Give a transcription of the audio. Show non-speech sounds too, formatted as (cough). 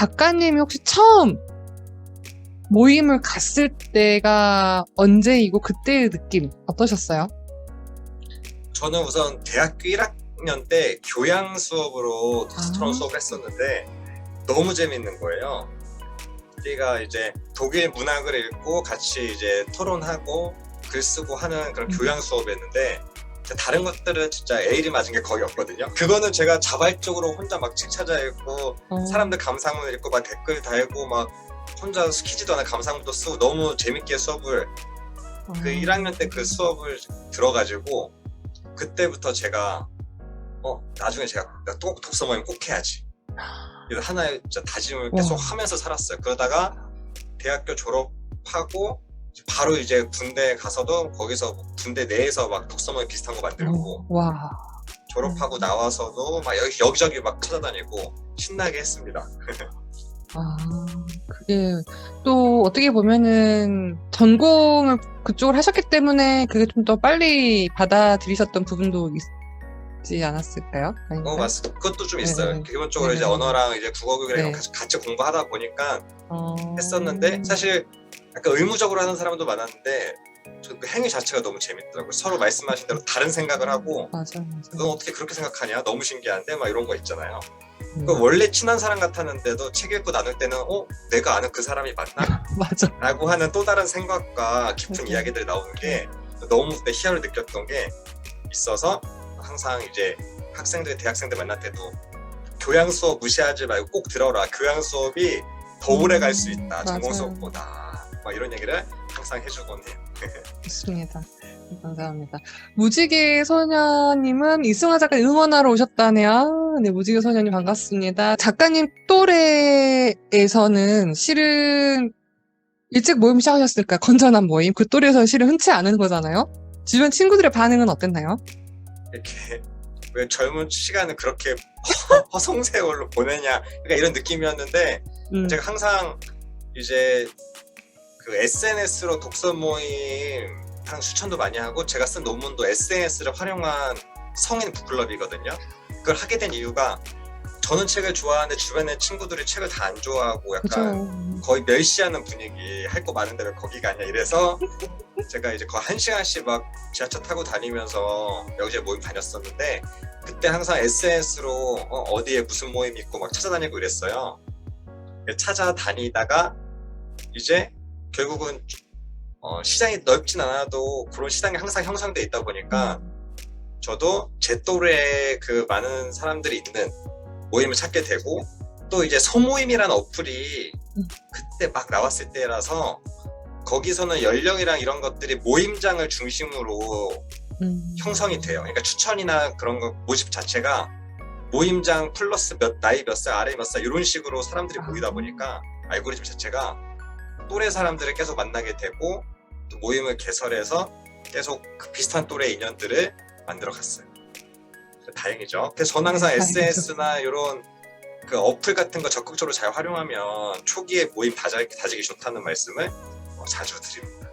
작가님이 혹시 처음 모임을 갔을 때가 언제이고 그때의 느낌 어떠셨어요? 저는 우선 대학교 1학년 때 교양 수업으로 토스트론 아. 수업을 했었는데 너무 재밌는 거예요. 우리가 이제 독일 문학을 읽고 같이 이제 토론하고 글 쓰고 하는 그런 음. 교양 수업이었는데 다른 것들은 진짜 에일이 맞은 게 거의 없거든요. 그거는 제가 자발적으로 혼자 막 책 찾아 읽고 어, 사람들 감상문 읽고 막 댓글 달고 막 혼자 스키지도 않은 감상문도 쓰고 너무 재밌게 수업을 어, 그 1학년 때 그 수업을 들어가지고 그때부터 제가 어 나중에 제가 꼭 독서 모임 꼭 해야지 하나의 진짜 다짐을 계속 와. 하면서 살았어요 그러다가 대학교 졸업하고 바로 이제 군대 가서도 거기서 군대 내에서 막 독서 모임 비슷한 거 만들고 어, 와. 졸업하고 음. 나와서도 막 여기, 여기저기 막 찾아다니고 신나게 했습니다 (laughs) 아, 그게 또 어떻게 보면은 전공을 그쪽을 하셨기 때문에 그게 좀 더 빨리 받아들이셨던 부분도 있지 않았을까요? 아닌가요? 어 맞습니다 그것도 좀 네, 있어요 네. 기본적으로 네, 이제 네. 언어랑 이제 국어 교육이랑 네. 같이, 같이 공부하다 보니까 어, 했었는데 사실 약간 의무적으로 하는 사람도 많았는데 저그 행위 자체가 너무 재밌더라고요. 서로 말씀하신 대로 다른 생각을 하고 맞아, 맞아. 넌 어떻게 그렇게 생각하냐? 너무 신기한데 막 이런 거 있잖아요. 음, 그 원래 친한 사람 같았는데도 책 읽고 나눌 때는 어 내가 아는 그 사람이 맞나? (laughs) 맞아. 라고 하는 또 다른 생각과 깊은. 이야기들이 나오는 게 너무 그때 희열을 느꼈던 게 있어서 항상 이제 학생들 대학생들 만날 때도 교양 수업 무시하지 말고 꼭 들어라. 교양 수업이 더 오래 갈 수 있다. 전공 수업보다. 막 이런 얘기를 항상 해주곤 해요. (laughs) 좋습니다. 감사합니다. 무지개 소녀님은 이승화 작가 응원하러 오셨다네요. 네, 무지개 소녀님 반갑습니다. 작가님 또래에서는 실은 일찍 모임 시작하셨으니까 건전한 모임. 그 또래에서는 실은 흔치 않은 거잖아요. 주변 친구들의 반응은 어땠나요? 이렇게 왜 젊은 시간을 그렇게 허- (laughs) 허송세월로 보내냐 그러니까 이런 느낌이었는데 음, 제가 항상 이제 그 SNS로 독서 모임 항상 추천도 많이 하고 제가 쓴 논문도 SNS를 활용한 성인 북클럽이거든요. 그걸 하게 된 이유가 저는 책을 좋아하는데 주변에 친구들이 책을 다 안 좋아하고 약간 그죠. 거의 멸시하는 분위기 할 거 많은데 왜 거기가 아니야 이래서 제가 이제 거의 한 시간씩 막 지하철 타고 다니면서 여기저기 모임 다녔었는데 그때 항상 SNS로 어, 디에 무슨 모임 있고 막 찾아다니고 이랬어요 찾아다니다가 이제 결국은 어, 시장이 넓진 않아도 그런 시장이 항상 형성돼 있다 보니까 저도 제 또래 그 많은 사람들이 있는 모임을 찾게 되고 또 이제 소모임이라는 어플이 음. 그때 막 나왔을 때라서 거기서는 연령이랑 이런 것들이 모임장을 중심으로 음. 형성이 돼요. 그러니까 추천이나 그런 거 모집 자체가 모임장 플러스 몇 나이 몇 살 아래 몇 살 이런 식으로 사람들이 아. 모이다 보니까 알고리즘 자체가 또래 사람들을 계속 만나게 되고 또 모임을 개설해서 계속 그 비슷한 또래 인연들을 만들어 갔어요. 다행이죠. 저는 항상. SNS나 이런 그 어플 같은 거 적극적으로 잘 활용하면 초기에 모임 다지- 다지기 좋다는 말씀을 어, 자주 드립니다.